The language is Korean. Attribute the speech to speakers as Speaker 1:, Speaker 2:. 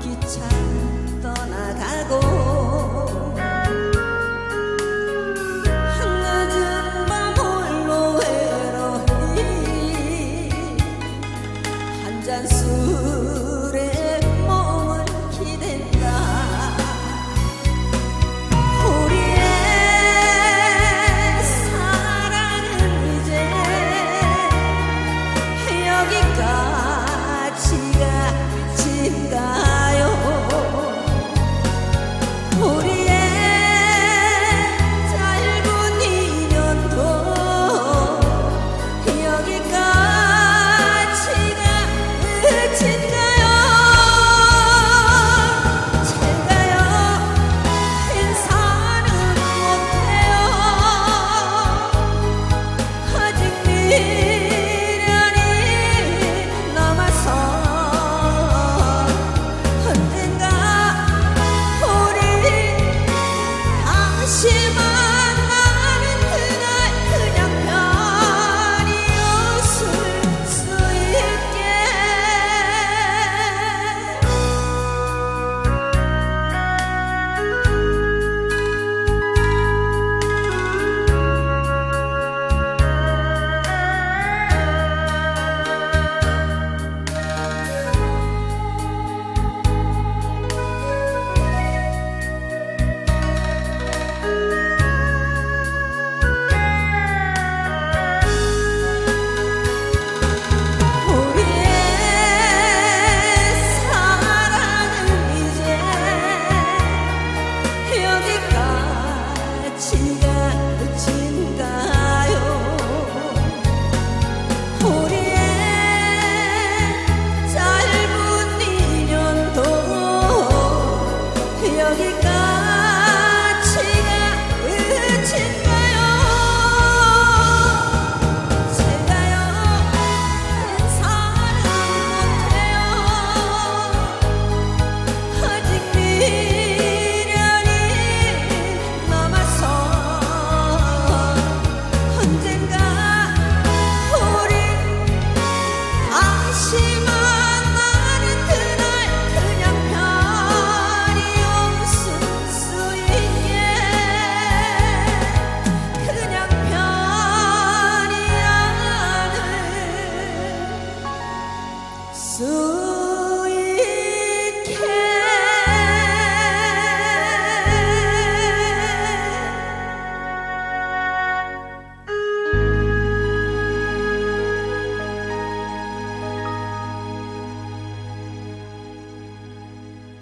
Speaker 1: 기차 떠나가고 한낮은 밤 홀로 외로이 한잔 술 So